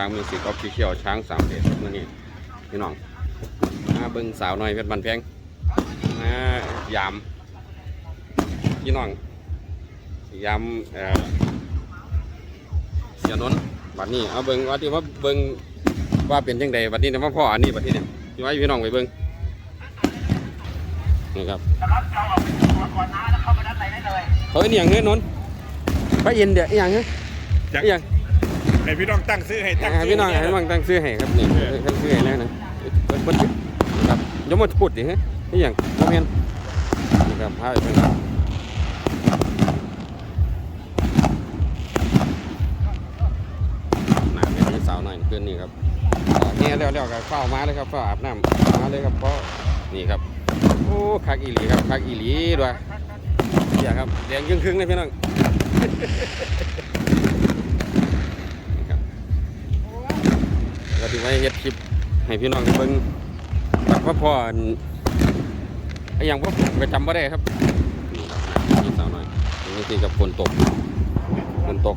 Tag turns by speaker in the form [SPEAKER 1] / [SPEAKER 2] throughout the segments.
[SPEAKER 1] ช้างมิวสิกออฟฟิเชียลช้างสามเดชมื่อนี้พี่น้องมาเบิ่งสาวน้อยเพชรบันแพงมายามพี่น้องยามเอ่อเสียนนท์บัดนี้เอาเบิ่งว่าที่ว่าเบิ่งว่าเป็นจังใดบัดนี้นะว่าพ่ออันนี้บัดนี้เนี่ยพี่ไว้พี่น้องไปเบิ่งนี่ครับ
[SPEAKER 2] นะครับเราออกไปตัวก่อนนะแล้วเข้าไปด้านในได้เลย
[SPEAKER 1] เฮ้ยนี่อย่างเงี้ยนนท์พระอินทร์เดี๋ยวอหย่างเงี้ย
[SPEAKER 3] จัก
[SPEAKER 1] อหย่าง
[SPEAKER 3] ให้พี่น้องตั้งซื้อให้ตั้ง
[SPEAKER 1] อ่า
[SPEAKER 3] ซื้
[SPEAKER 1] พี่น้อง
[SPEAKER 3] เย
[SPEAKER 1] ให้บังตั้งซื้อให้ครับนี่ตั้งซื้อให้แล้วนะเปิดเปิดครับอยมมาพูดดิฮะนี่อย่างโมเมนนี่ครับพาไปเพิ่นครับหนาเป็นพี่สาวหน่อยเพื่อนนี่ครับเนี่ยเร็วๆกับเฝ้ามาเลยครับเฝ้าอาบน้ำมาเลยครับเพราะนี่ครับโอ้คักอีหลีครับคักอีหลีด้วยอย่าครับแดงครึ่งๆเลยพี่น้อง ก็ถือว่าเฮ็ดคลิปให้พี่น้องได้เบิ่งแบบว่าพ่อไอ้หยังพวกผมก็จำไม่ได้ครับนี่ครับนี่สาวน้อยนี่คือกับฝนตกฝนตก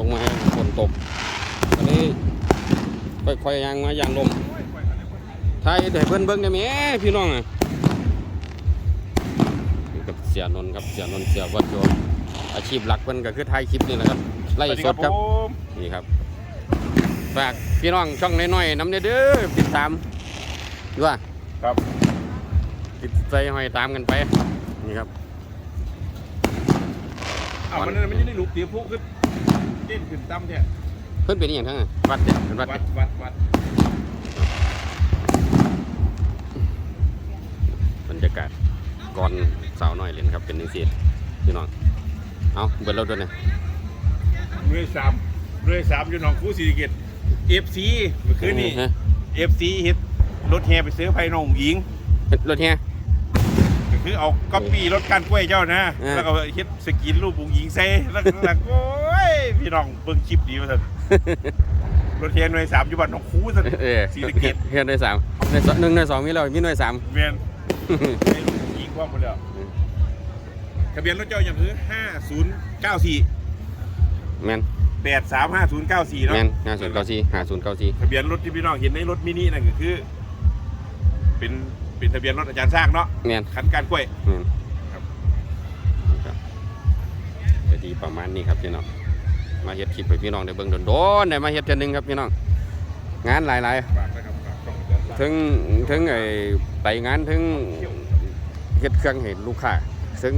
[SPEAKER 1] ลงมาให้ฝนตกตอนนี้ค่อยๆยางมายางลมถ่ายให้เพิ่นเบิ่งได้ไหมพี่น้องอะนี่กับเสียนนท์ครับเสียนนท์เสียวัดโยมอาชีพหลักเพิ่นก็คือถ่ายคลิปนี่แหละครับไล่สดครับ
[SPEAKER 3] ผม
[SPEAKER 1] นี่ครับฝากพี่น้องช่องน้อยๆน้ำเด้อติดตามดูว่า
[SPEAKER 3] ครับ
[SPEAKER 1] ติดใจหอยตามกันไปนี่ครับ
[SPEAKER 3] อ้าวมันนั่นมันยังได้ลูกเตี๋ยวผู้ขึ้น เต้นขึ้นตั้มเนี่ย
[SPEAKER 1] เพิ่นเป็นอหย่างทั้งนั้นวัดเด็ดเป็นวัด
[SPEAKER 3] วั
[SPEAKER 1] เด็
[SPEAKER 3] ด
[SPEAKER 1] ด
[SPEAKER 3] วัดวัด
[SPEAKER 1] บรรยากาศก่อนสาวน้อยเล่นครับเป็นหนึ่งสีพี่น้องเอาเบิดเราด้วยเนี่ย
[SPEAKER 3] เรื่อยสามเรื่อยสามอยู่หนองคูศรีสะเกตเอฟซีเมื่อคืนนี้
[SPEAKER 1] ฮะ
[SPEAKER 3] เอฟซีเฮ็ดรถแห่ไปซื้อไผ่น้องหญิง
[SPEAKER 1] รถเฮีย
[SPEAKER 3] ก็คือเอาก๊อปปี้รถการกล้วยเจ้านะ
[SPEAKER 1] เออ
[SPEAKER 3] แล้วก็เฮ็ดสกินรูปบุงหญิงใส่แล้วก็แล้วโอ้ย พี่น้องเบิ่งคลิปดีว่าซั่นรถแห่หน่วยสามอยู่บ้านหนองคูซั่น
[SPEAKER 1] เออ
[SPEAKER 3] ศรีสะเกษ
[SPEAKER 1] เฮียได้สามในสองหนึ่งในสองมีเรามีหน่วยสาม
[SPEAKER 3] แม่นให้ลูกยิงความหมดแล้วทะเบียนรถเจ้าอย่างคือ5094
[SPEAKER 1] แมน
[SPEAKER 3] 835094เนาะ
[SPEAKER 1] แมนห้าศูนย์เก้าสี่ห้าศูนย์เก้าสี่
[SPEAKER 3] ทะเบียนรถที่พี่น้องเห็นในรถมินินั่นก็คือ เป็นเป็นทะเบียนรถอาจารย์สร้างเนาะ
[SPEAKER 1] แมน
[SPEAKER 3] คันการกล้วย
[SPEAKER 1] แมน
[SPEAKER 3] ครับ
[SPEAKER 1] ครับจะดีประมาณนี้ครับพี่น้อง มาเฮ็ดคลิปให้พี่น้องได้เบิ่งโดนๆได้มาเฮ็ดเทื่อนึงครับพี่น้องงานหลายๆ
[SPEAKER 3] ฝากนะครับฝากช่องอาจารย์สร้าง
[SPEAKER 1] ถึงถึงไอ้ไปงานถึงเฮ็ดเครื่องให้ลูกค้าถึง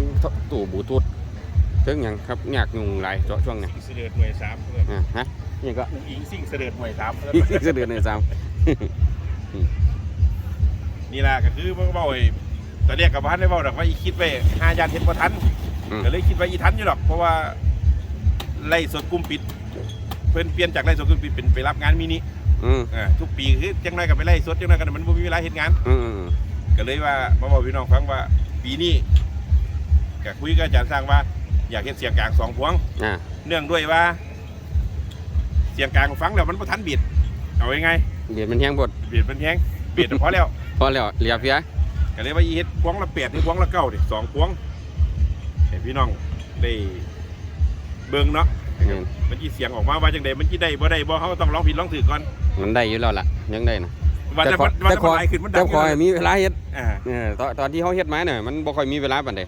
[SPEAKER 1] ตู้บลูทูธถึงหยังครับยากยุ่งหลายเจาะช่วงนี้
[SPEAKER 3] อิงเสด็จหน่วยสามเพื่อน
[SPEAKER 1] อ่าฮะนี่ก็
[SPEAKER 3] อุ้งอิงสิ่งเสด็จหน่วยสามเพื่อน
[SPEAKER 1] อีกเดือนหนึงสาม
[SPEAKER 3] นี่แหละก็คือเมื่อเบ้าไอ้ตอนเรียกกับพันได้เบ้าดอกว่าอีคิดไว้ห้ายานเห็นบ่ทัน
[SPEAKER 1] อืม
[SPEAKER 3] ก็เลยคิดว่าอีทันอยู่หรอกเพราะว่า ไล่สดกลุ่มปิด เพิ่นเปลี่ยนจากไล่สดกลุ่มปิดเป็นไปรับงานมินิ
[SPEAKER 1] อืม
[SPEAKER 3] อ่าทุกปีคือจังไรก็ไปไล่สดจังไรกันมันบ่มีเวลาเฮ็ดงาน
[SPEAKER 1] อืมอืม
[SPEAKER 3] ก็เลยว่ามาบอกพี่น้องฟังว่า ปีนี้ก็คุยกับอาจารย์สร้างว่า อยากเฮ็ดเสียงกลางสองพวง
[SPEAKER 1] อ่า
[SPEAKER 3] เนื่องด้วยว่า เสียงกลางฟังแล้วมันบ่ทันบีดเอายังไง
[SPEAKER 1] เบียดมันแห้งบด
[SPEAKER 3] บีดมันแฮงบีดพอแล้ว
[SPEAKER 1] พอแล้วเหลียเพีย
[SPEAKER 3] ก็เลยว่าอีเฮ็ดพวงละแปดหรือพวงละเก้าดิสองพวงให้พี่น้องได้เบิ่งเนาะ
[SPEAKER 1] อื ม
[SPEAKER 3] มันจีเสียงออกมาว่าจังใดมันจีได้บ่ได้บ่เขาต้องร้องผิดร้องถูกก่อน
[SPEAKER 1] มันได้อยู่แล้วล่ะยังได้นะ
[SPEAKER 3] ว่าจะ
[SPEAKER 1] ขอ
[SPEAKER 3] ว่า
[SPEAKER 1] แต่
[SPEAKER 3] จะ
[SPEAKER 1] ขอ
[SPEAKER 3] มันหลายขึ้นมันดั
[SPEAKER 1] แต่
[SPEAKER 3] ง
[SPEAKER 1] ขอให้มีเวลาเฮ็ด
[SPEAKER 3] อ่า
[SPEAKER 1] เออตอนตอนที่เขาเฮ็ดมาเนี่ยมันบ่ค่อยมีเวลาปานใด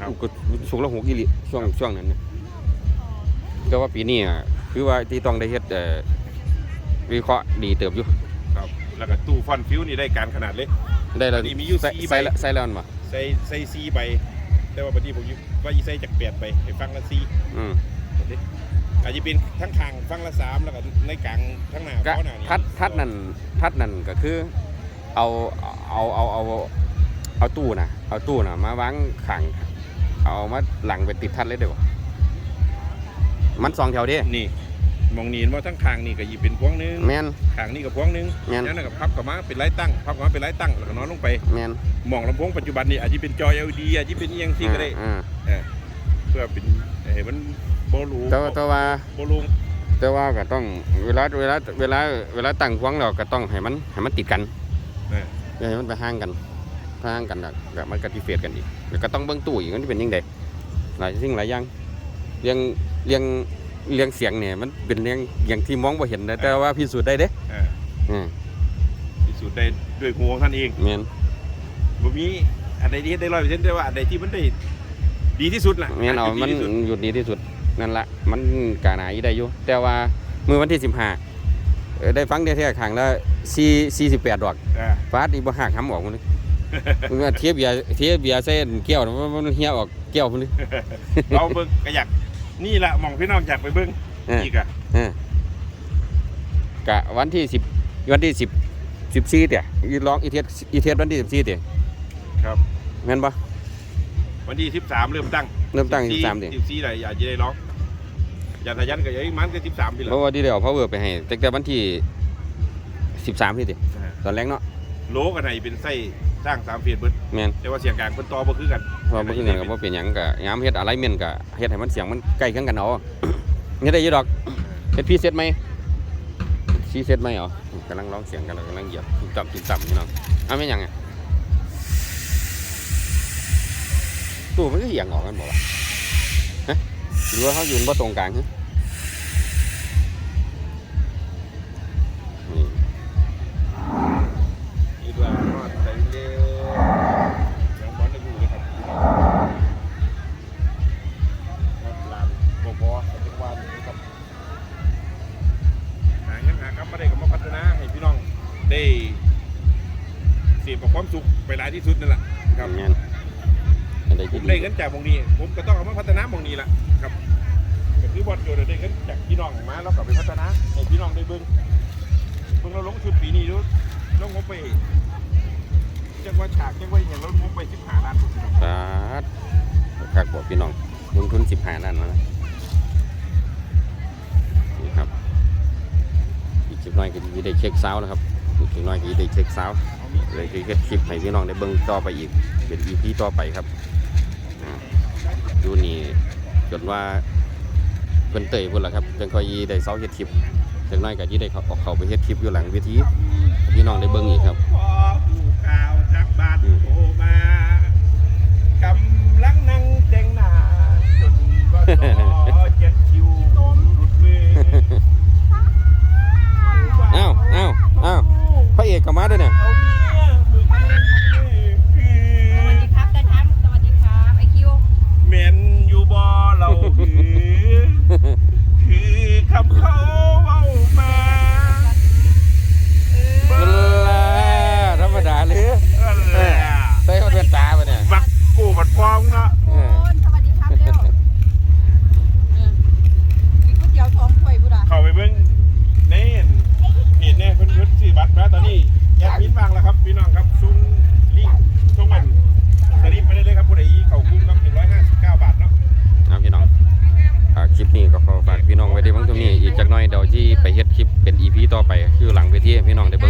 [SPEAKER 3] ครับ
[SPEAKER 1] ก็สูงละหกอีหลีช่วงช่วงนั้นน่ะแต่ว่าปีนี้อะคือว่าที่ต้องได้เฮ็ดเอ่อวิเคราะห์ดีเติบอยู่
[SPEAKER 3] ครับแล้วก็ตู้ฟอนต์ฟิวนี่ได้การขนาดเลย
[SPEAKER 1] ได้แล้ว
[SPEAKER 3] อันนี้มีอยู่
[SPEAKER 1] ใส่
[SPEAKER 3] สี่ใบ
[SPEAKER 1] ใส่แล้วใส่แล้วมันบ่
[SPEAKER 3] ใส่ใส่ซีใบแต่ว่าบัดนี้ผมอยู่ว่าอีใส่จากแปดไปให้ฟังละซี
[SPEAKER 1] อืม
[SPEAKER 3] อาจจะเป็นทั้งทางฟังละสามแล้วก็ในกลางทั้งหน้า
[SPEAKER 1] ก็
[SPEAKER 3] เขาหน้านี่
[SPEAKER 1] ทัดทัดนั่นทัดนั่นก็คือเอาเอาเอาเอาเอาตู้น่ะเอาตู้น่ะมาวางข้างเอามาหลังไปติดทัดเลยเด้อบ่มันสองแถวเด้
[SPEAKER 3] นี่มองนีนว่าทั้งคางนี่ก็หยิบเป็นพวงหนึง
[SPEAKER 1] แมน
[SPEAKER 3] คางนี่ก็พวงหนึง
[SPEAKER 1] แม่น
[SPEAKER 3] นั่นก็พับกลับมาเป็นไร้ตั้งพับกลับมาเป็นไร้ตั้งแล้วก็นอนลงไป
[SPEAKER 1] แมน
[SPEAKER 3] หมองลำโพงปัจจุบันนี่อาจจะเป็นจอ LED อาจจะเป็นเอียงที่ก็ได้
[SPEAKER 1] อ่า
[SPEAKER 3] เออเพื่อเป็นเห็นมันโบลู
[SPEAKER 1] แต่ว่าแต่ว่า
[SPEAKER 3] โบลู
[SPEAKER 1] แต่ว่าก็ต้องเวลาเวลาเวลาเวลาตั้งพวงเราก็ต้องให้มันให้มันติดกัน
[SPEAKER 3] เออ
[SPEAKER 1] อย่าให้มันไปห่างกันห่างกันแล้วก็มันก็ติเฟดกันอีกแล้วก็ต้องเบิ่งตู้อีกมันเป็นยังไงหลายสิ่งหลายอย่างเรียงเรียงเรียงเสียงเนี่ยมันเป็นเรียงอย่างที่มองบ่เห็นนะแต่ว่าพิสูจน์ได้เด้
[SPEAKER 3] เออ
[SPEAKER 1] อืม
[SPEAKER 3] พิสูจน์ได้ด้วยหัวของท่านเอง
[SPEAKER 1] แม่น
[SPEAKER 3] บ่มีอันใดที่ได้ร้อยเปอร์เซ็นต์ได้ว่าอันใดที่มันได้ดีที่สุดล่ะ
[SPEAKER 1] แม่นเอา
[SPEAKER 3] ดี
[SPEAKER 1] มัน
[SPEAKER 3] ที่สุด
[SPEAKER 1] หยุดดีที่สุด นั่นละมันกาหนาอีได้อยู่แต่ว่ามือวันที่15เออได้ฟังได้แท้ครั้งละ4 48ดอก
[SPEAKER 3] เออ
[SPEAKER 1] ฟาดอีบ่หักหำออกมันเลยมันว่าเทียบเบียร์เทียบเบียร์ใส่แก้วน่ะมันมันเหี่ยออกแก้วพุ่นเลย
[SPEAKER 3] เราเบิ่งก็อยากนี่แหละหมองพี่น้องอยากไปเบิ่ง
[SPEAKER 1] เออ
[SPEAKER 3] อีกอะ
[SPEAKER 1] เออกะวันที่10วันที่10 14เตี่ยอีร้องอีเทียอีเทียวันที่14เตี่ย
[SPEAKER 3] ครับ
[SPEAKER 1] แม่นบ่
[SPEAKER 3] วันที่13เริ่มตั้ง
[SPEAKER 1] เริ่มตั้ง13เตี่ย
[SPEAKER 3] 14ได้อยากจะได้ร้องอยากทะยันก็อยังมันก็13ปีละ
[SPEAKER 1] เพราะว่าที่ได้เอา power ไปให้ตั้งแต่วันที่13นี่เตี่ยตอนแรกเนาะ
[SPEAKER 3] โลกันให้เป็นไส้สร้างสามเฟียดเบิด
[SPEAKER 1] แม่น
[SPEAKER 3] แต่ว่าเสียงกลางเพิ่นต่อบ่คือกัน
[SPEAKER 1] เพราะบ่คือกันก็บ่เป็นหยังก็ยามเฮ็ดอะไรเม่นก็เฮ็ดให้มันเสียงมันใกล้กันกันเอาเฮ็ดได้อยู่ดอกเฮ็ดพรีเซตไหมพรีเซตไหมเหรอกำลังร้องเสียงกันแล้วกำลังเหยียบตุบตับตุบตับพี่น้องอ้าวแม่นหยังอะ ตู้มันก็เอียงออกกันบ่วะฮะหรือว่าเขายืนบ่ตรงกลางฮะนี่
[SPEAKER 3] นี่ด้วยนอดใจเด้ยังบ่ได้อยู่เลยครับครับลานบ่พอเอาจังหวะนี้ครับหาเงินหากำมาได้ก็มาพัฒนาให้พี่น้องได้เสียกับความสุขไปหลายที่สุดนั่นแหละครับ
[SPEAKER 1] แม่นอันใด
[SPEAKER 3] ผ
[SPEAKER 1] ที่
[SPEAKER 3] ม
[SPEAKER 1] ดี
[SPEAKER 3] ได้เงินจากหมองนี้ ผมก็ต้องเอามาพัฒนาหมองนี้แหละครับก็คือบอลโยนได้เงินจากพี่น้องมาแล้วก็ไปพัฒนาให้พี่น้องได้เบิ่งเบิ่งเราลงชุดปีนี้ดูลงงบไปจังว่าฉากจังว่าอย่างเราลงงบไปสิบห้าล้านพี่น้อง
[SPEAKER 1] สาดคักบ่พี่น้องลงทุน15ล้านมาแล้วนี่ครับ อีกจักหน่อยก็สิได้เช็คซาวด์นะครับอีกจักหน่อยก็สิได้เช็คซาวด์
[SPEAKER 3] เอามี
[SPEAKER 1] เลยคือเฮ็ดคลิปให้พี่น้องได้เบิ่งต่อไปอีกเป็น EP ต่อไปครับอ่า อยู่นี่จนว่าเป็นเตยพุ่นล่ะครับจังคอยยีได้เซาเฮ็ดคลิปจังน้อยก็สิได้เขาออกเขาไปเฮ็ดคลิปอยู่หลังเวทีพี่น้องได้เบิ้งอีกครับ
[SPEAKER 3] เอ้าเอ้าเอ้าพระเอกกับมาด้ว
[SPEAKER 1] ยเนี่ย พี่น้องได้เบิ่ง